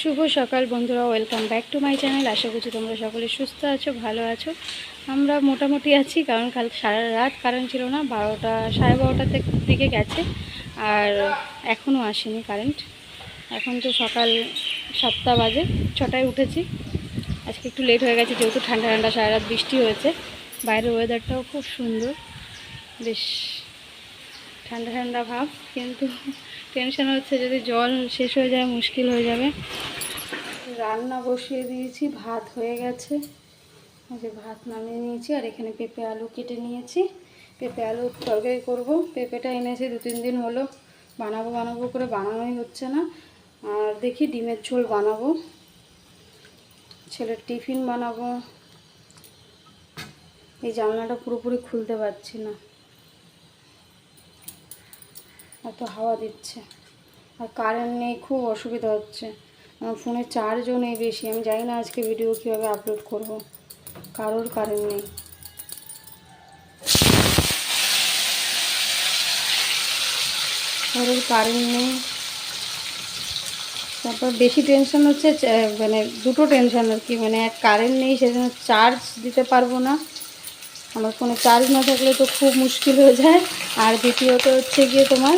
শুভ সকাল বন্ধুরা welcome back to my channel আশা করছি তোমরা সকলে সুস্থ আছো, ভালো আছো। আমরা মোটামুটি আছি, কারণ কাল সারা রাত কারেন্ট ছিল না, বারোটা, সাড়ে বারোটার দিকে গেছে, আর এখনও আসেনি কারেন্ট এখন তো সকাল সাতটা বাজে, ছটায় উঠেছি। আজকে একটু লেট হয়ে গেছে, যেহেতু ঠান্ডা ঠান্ডা সারা রাত বৃষ্টি হয়েছে। বাইরের ওয়েদারটাও খুব সুন্দর। বেশ, ঠান্ডা ঠান্ডা ভাব, কিন্তু টেনশন হচ্ছে, যদি জল শেষ হয়ে যায় মুশকিল হয়ে যাবে। রান্না বসিয়ে দিয়েছি, ভাত হয়ে গেছে। যে ভাত নামিয়ে নিয়েছি, আর এখানে পেঁপে আলু কেটে নিয়েছি। পেঁপে আলু তরকারি করব। পেঁপেটা এনেছি, দু তিন দিন হলো। বানাবো বানাবো করে বানানোই হচ্ছে না। আর দেখি ডিমের ঝোল বানাবো। ছেলের টিফিন বানাবো। এই জানলাটা পুরোপুরি খুলতে পারছি না। এত হাওয়া দিচ্ছে। আর কারেন্ট নেই, খুব অসুবিধা হচ্ছে। আমার ফোনে চার্জও নেই বেশি, আমি জানি না আজকে ভিডিও কীভাবে আপলোড করব। কারোর কারেন্ট নেই। কারোর কারেন্ট নেই। তারপর বেশি টেনশন হচ্ছে মানে দুটো টেনশন আর কি মানে এক কারেন্ট নেই, সেজন্য চার্জ দিতে পারব না। আমার ফোনে চার্জ না থাকলে তো খুব মুশকিল হয়ে যায়। আর দ্বিতীয়ত হচ্ছে গিয়ে তোমার,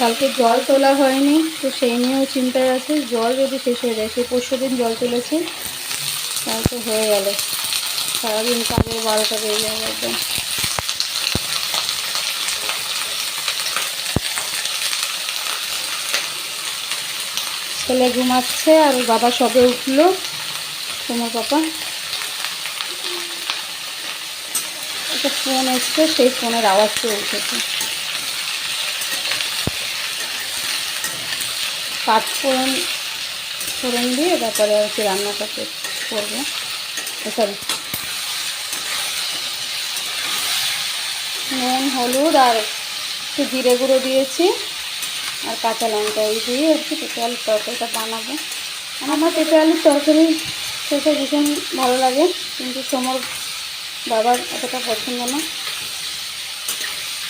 কালকে জল তোলা হয়নি, তো সেই নিয়েও চিন্তায় আছে। জল যদি শেষ হয়ে যায় সে পরশু দিন জল তুলেছি তাহলে তো হয়ে গেল। সারাদিন কাজে বারোটা বেজে যাবে একদম। ছেলে ঘুমাচ্ছে আর বাবা সবে উঠল। তোমার পাপা। একটা ফোন এসছে সেই ফোনের আওয়াজ পেয়ে উঠেছে। পাঁচ ফোড়ন ফোড়ন দিয়ে তারপরে আর কি রান্নাটা করব। সরি নুন হলুদ আর একটু জিরে গুঁড়ো দিয়েছি আর কাঁচা লঙ্কা এই দিয়ে আর কি পেঁপে আলুর তরকারিটা বানাবো। আমার পেঁপে আলুর তরকারি খেতে ভীষণ ভালো লাগে কিন্তু সমর বাবার অতটা পছন্দ না।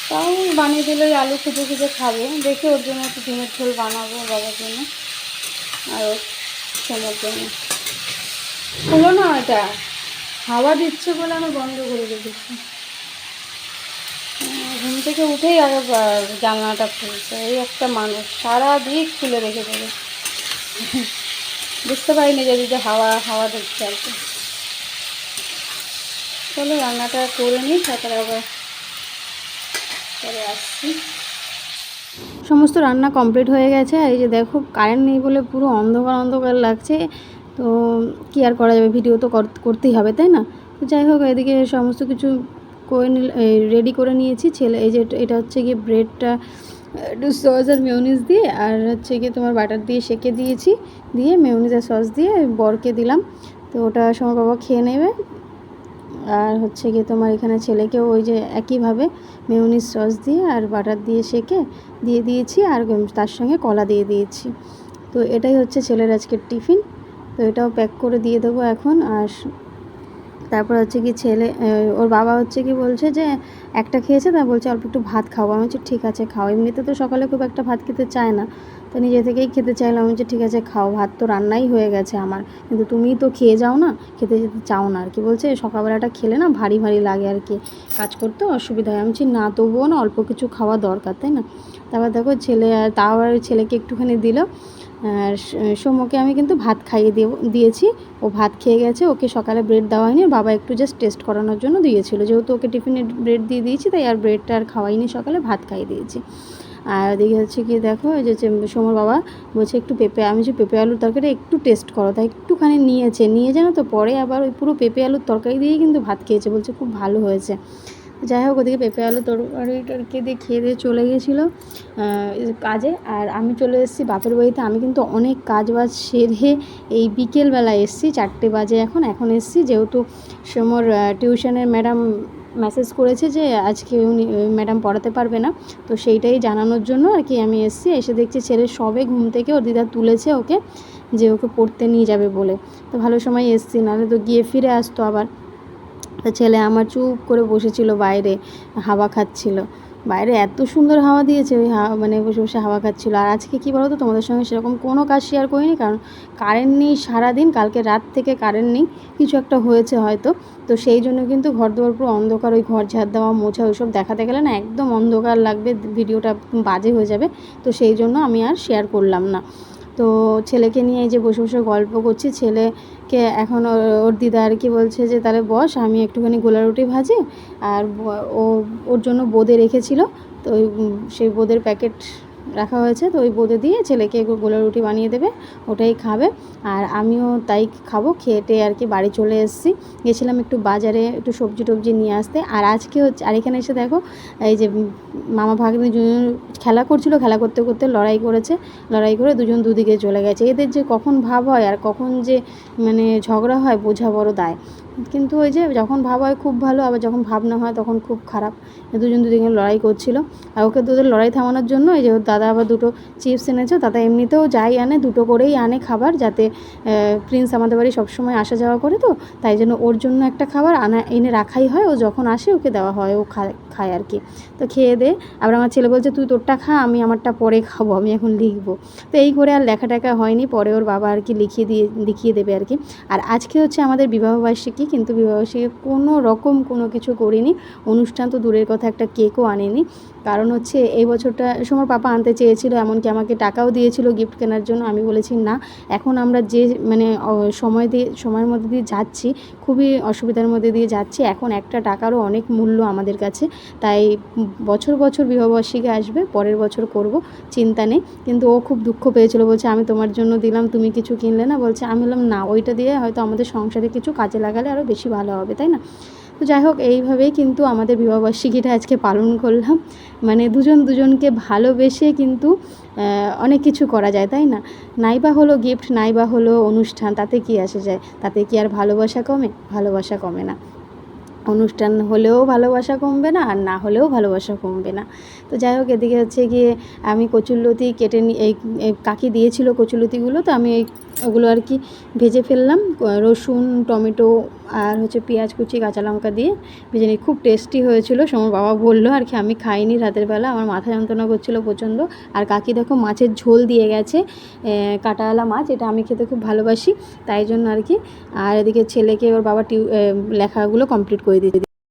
তাও বানিয়ে দিলে আলু খুঁজে খুঁজে খাবে দেখি ওর জন্য একটু ডিমের ঝোল বানাবো বাবার জন্য আর সমর জন্য। হলো না এটা হাওয়া দিচ্ছে বলে আমি বন্ধ করে উম, ঘুম থেকে উঠেই আগে জানলাটা খুলছে এই একটা মানুষ সারা দিক খুলে রেখে দেবে। বুঝতে পারিনি যদি যে হাওয়া হাওয়া দিচ্ছে আর কি। চলো রান্নাটা করে নিই, তারপরে আবার পরে আসছি। সমস্ত রান্না কমপ্লিট হয়ে গেছে, আর এই যে দেখো কারেন্ট নেই বলে পুরো অন্ধকার অন্ধকার লাগছে। তো কি আর করা যাবে? ভিডিও তো কর- করতেই হবে, তাই না? তো যাই হোক, এদিকে সমস্ত কিছু করে রেডি করে নিয়েছি। ছেলে এই যে এটা হচ্ছে গিয়ে ব্রেডটা একটু সস আর মেয়নিজ দিয়ে, আর হচ্ছে গিয়ে তোমার বাটার দিয়ে সেকে দিয়েছি, দিয়ে মেয়নিজ আর সস দিয়ে বরকে দিলাম। তো ওটা সময় বাবা খেয়ে নেবে। আর হচ্ছে গিয়ে তোমার এখানে ছেলেকেও ওই যে একইভাবে মেয়নিজ সস দিয়ে আর বাটার দিয়ে সেকে দিয়ে দিয়েছি, আর তার সঙ্গে কলা দিয়ে দিয়েছি। তো এটাই হচ্ছে ছেলের আজকের টিফিন। তো এটাও প্যাক করে দিয়ে দেবো এখন। আর তারপর হচ্ছে কি ছেলে ওর বাবা হচ্ছে কি বলছে যে, একটা খেয়েছে? তা বলছে, অল্প একটু ভাত খাব আমি বলছি, ঠিক আছে, খাও। এমনিতে তো সকালে খুব একটা ভাত খেতে চায় না। তো নিজে থেকেই খেতে চাইলাম। বলছি, ঠিক আছে, খাও। ভাত তো রান্নাই হয়ে গেছে আমার। কিন্তু তুমিই তো খেয়ে যাও না, খেতে যেতে চাও না। আর কি বলছে, সকালবেলাটা খেলে না ভারী ভারী লাগে আর কি। কাজ করতে অসুবিধা হয়। আমি না, তবুও না, অল্প কিছু খাওয়া দরকার। তাই না? তারপর দেখো ছেলে, তাও আর ছেলেকে একটুখানি দিল। আর সোমকে আমি কিন্তু ভাত খাইয়ে দিয়েছি। ও ভাত খেয়ে গেছে, ওকে সকালে ব্রেড দেওয়া হয়নি বাবা একটু জাস্ট টেস্ট করানোর জন্য দিয়েছিল। যেহেতু ওকে টিফিনে ব্রেড দিয়ে দিয়েছি, তাই আর ব্রেডটা আর খাওয়াইনি সকালে, ভাত খাইয়ে দিয়েছি। আর ওদিকে হচ্ছে কি, দেখো যে সোমর বাবা বলছে একটু পেঁপে, আমি যে পেঁপে আলুর তরকারি একটু টেস্ট করো তাই একটুখানি নিয়েছে। নিয়ে জানো তো, পরে আবার ওই পুরো পেঁপে আলুর তরকারি দিয়েই কিন্তু ভাত খেয়েছে, বলছে খুব ভালো হয়েছে। যাই হোক, ওদিকে পেঁপে আলু তরকারি টরকি দিয়ে খেয়ে দিয়ে চলে গেছিল কাজে। আর আমি চলে এসেছি বাপের বাড়িতে। আমি কিন্তু অনেক কাজ বাজ সেরে এই বিকেলবেলা এসেছি, চারটে বাজে এখন। এখন এসেছি যেহেতু সমর টিউশনের ম্যাডাম মেসেজ করেছে যে আজকে উনি ম্যাডাম পড়াতে পারবে না। তো সেইটাই জানানোর জন্য আর কি আমি এসেছি। এসে দেখছি ছেলে সবে ঘুম থেকে ওর দিদা তুলেছে ওকে, যে ওকে পড়তে নিয়ে যাবে বলে। তো ভালো সময় এসেছি, নাহলে তো গিয়ে ফিরে আসতো আবার। তো ছেলে আমার চুপ করে বসেছিল বাইরে, হাওয়া খাচ্ছিল। বাইরে এত সুন্দর হাওয়া দিয়েছে, ওই হাওয়া মানে বসে বসে হাওয়া খাচ্ছিল। আর আজকে কী বলো তো তোমাদের সঙ্গে সেরকম কোনো কাজ শেয়ার করিনি, কারণ কারেন্ট নেই সারাদিন, কালকে রাত থেকে কারেন্ট নেই, কিছু একটা হয়েছে হয়তো। তো সেই জন্য কিন্তু ঘর দুয়ার পুরো অন্ধকার, ওই ঘর ঝাড় দেওয়া, মোছা, ওইসব দেখাতে গেলে না একদম অন্ধকার লাগবে, ভিডিওটা বাজে হয়ে যাবে। তো সেই জন্য আমি আর শেয়ার করলাম না। তো ছেলেকে নিয়ে এই যে বসে বসে গল্প করছি, ছেলেকে এখন ওর- দিদা আর কি বলছে যে, তাহলে বস, আমি একটুখানি গোলা রুটি ভাজি আর ও, ওর জন্য বোঁদে রেখেছিল। তো সেই বোঁদের প্যাকেট রাখা হয়েছে। তো ওই বোঁদে দিয়ে ছেলেকে গোলা রুটি বানিয়ে দেবে, ওটাই খাবে। আর আমিও তাই খাব খেয়েটে আর কি বাড়ি চলে এসেছি। গেছিলাম একটু বাজারে একটু সবজি টবজি নিয়ে আসতে। আর আজকে হচ্ছে, আর এখানে এসে দেখো, এই যে মামা ভাগ্নে দুজন খেলা করছিল, খেলা করতে করতে লড়াই করেছে। লড়াই করে দুজন দুদিকে চলে গেছে। এদের যে কখন ভাব হয় আর কখন যে মানে ঝগড়া হয়, বোঝা বড় দায়। কিন্তু ওই যে যখন ভাব হয় খুব ভালো, আবার যখন ভাব না হয় তখন খুব খারাপ। দুজন দুদিকে লড়াই করছিল। আর ওকে দুধের লড়াই থামানোর জন্য এই যে দাদা আবার দুটো চিপস এনেছে দাদা এমনিতেও যাই আনে, দুটো করেই আনে খাবার যাতে প্রিন্স আমাদের বাড়ি সবসময় আসা যাওয়া করে তো, তাই জন্য ওর জন্য একটা খাবার আনা, এনে রাখাই হয়। ও যখন আসে ওকে দেওয়া হয়, ও খায় খায় আর কি। তো খেয়ে দে। আবার আমার ছেলে বলছে, তুই তোরটা খা, আমি আমারটা পরে খাব, আমি এখন লিখব। তো এই করে আর লেখা টেখা হয়নি। পরে ওর বাবা আর কি লিখিয়ে দিয়ে, লিখিয়ে দেবে আর কি। আর আজকে হচ্ছে আমাদের বিবাহবার্ষিকী কিন্তু বিবাহবার্ষিকী কোনো রকম কোনো কিছু করিনি। অনুষ্ঠান তো দূরের কথা একটা কেকও আনিনি। কারণ হচ্ছে এই বছরটা সময় পাপা আনতে চেয়েছিল, এমনকি আমাকে টাকাও দিয়েছিল গিফট কেনার জন্য, আমি বলেছি না। এখন আমরা যে মানে সময় দিয়ে, সময়ের মধ্যে দিয়ে যাচ্ছি, খুবই অসুবিধার মধ্যে দিয়ে যাচ্ছি, এখন একটা টাকারও অনেক মূল্য আমাদের কাছে। তাই বছর বছর বিবাহবার্ষিকী আসবে, পরের বছর করব, চিন্তা নেই। কিন্তু ও খুব দুঃখ পেয়েছিল, বলছে, আমি তোমার জন্য দিলাম, তুমি কিছু কিনলে না? বলছে, আমি বললাম, না, ওইটা দিয়ে হয়তো আমাদের সংসারে কিছু কাজে লাগালে আরও বেশি ভালো হবে। তাই না? তো যাই হোক, এইভাবেই কিন্তু আমাদের বিবাহবার্ষিকীটা আজকে পালন করলাম। মানে দুজন দুজনকে ভালোবেসে কিন্তু অনেক কিছু করা যায়, তাই না? নাইবা হলো গিফট নাইবা হলো অনুষ্ঠান, তাতে কি আসে যায়? তাতে কি আর ভালোবাসা কমে? ভালোবাসা কমে না। অনুষ্ঠান হলেও ভালোবাসা কমবে না, আর না হলেও ভালোবাসা কমবে না। তো যাই হোক, এদিকে হচ্ছে গিয়ে আমি কচুরলতি কেটে এই কাকি দিয়েছিল কচুরলতিগুলো, তো আমি ওগুলো আর কি ভেজে ফেললাম। রসুন, টমেটো আর হচ্ছে পেঁয়াজ কুচি, কাঁচা লঙ্কা দিয়ে বিরিয়ানি খুব টেস্টি হয়েছিল, সময় বাবা বলল আর কি, আমি খাইনি রাতের বেলা, আমার মাথা যন্ত্রণা করছিল প্রচণ্ড। আর কাকি দেখো মাছের ঝোল দিয়ে গেছে কাঁটাওয়ালা মাছ, এটা আমি খেতে খুব ভালোবাসি, তাই জন্য আর কি। আর এদিকে ছেলেকে ওর বাবা টিউ লেখাগুলো কমপ্লিট করে দিয়েছে।